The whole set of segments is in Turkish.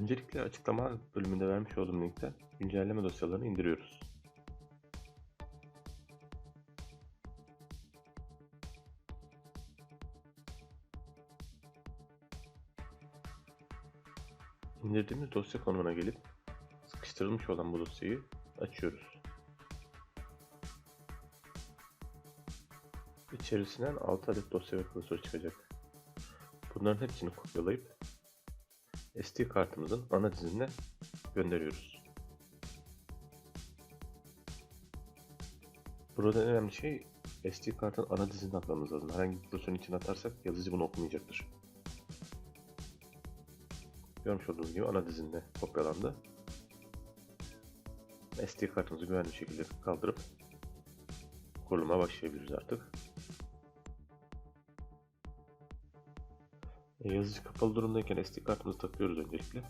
Öncelikle açıklama bölümünde vermiş olduğum linkten güncelleme dosyalarını indiriyoruz. İndirdiğimiz dosya konumuna gelip sıkıştırılmış olan bu dosyayı açıyoruz. İçerisinden 6 adet dosya ve klasör çıkacak. Bunların hepsini kopyalayıp SD kartımızın ana dizinine gönderiyoruz. Burada en önemli şey SD kartın ana dizini atmamız lazım. Herhangi bir klasörün içine atarsak yazıcı bunu okumayacaktır. Görmüş olduğunuz gibi ana dizinde kopyalandı. SD kartımızı güvenli şekilde kaldırıp kuruluma başlayabiliriz artık. Yazıcı kapalı durumdayken SD kartımızı takıyoruz öncelikle.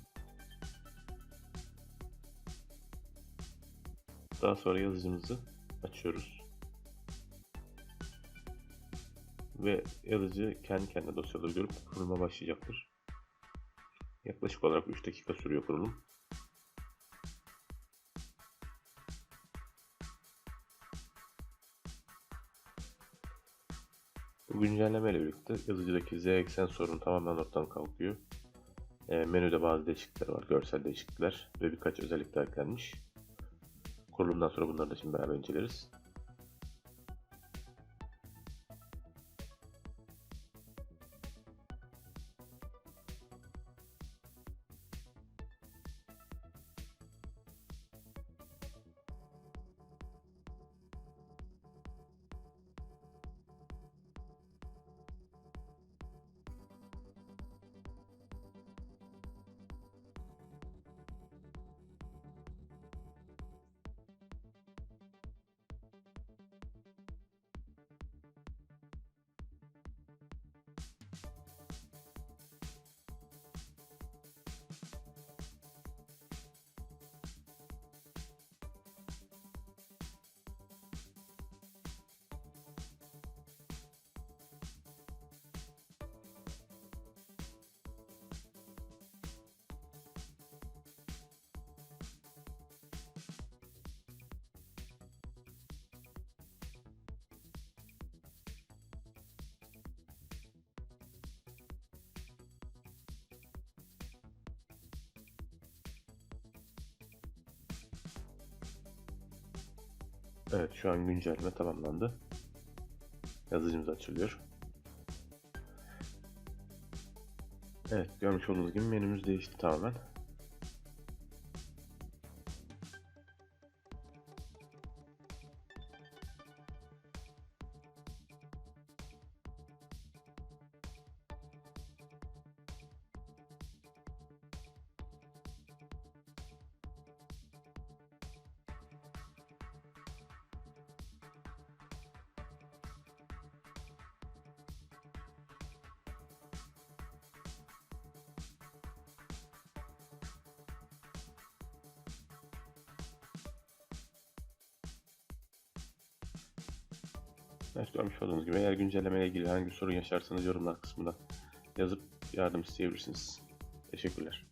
Daha sonra yazıcımızı açıyoruz. Ve yazıcı kendi kendine dosyaları görüp kuruluma başlayacaktır. Yaklaşık olarak 3 dakika sürüyor kurulum. Bu güncelleme ile birlikte yazıcıdaki Z eksen sorunu tamamen ortadan kalkıyor. E, menüde bazı değişiklikler var, görsel değişiklikler ve birkaç özellik daha eklenmiş. Kurulumdan sonra bunları da şimdi beraber inceleriz. Evet şu an güncelleme tamamlandı. Yazıcımız açılıyor. Evet görmüş olduğunuz gibi menümüz değişti tamamen. Evet görmüş olduğunuz gibi eğer güncelleme ile ilgili herhangi bir sorun yaşarsanız yorumlar kısmında yazıp yardım isteyebilirsiniz. Teşekkürler.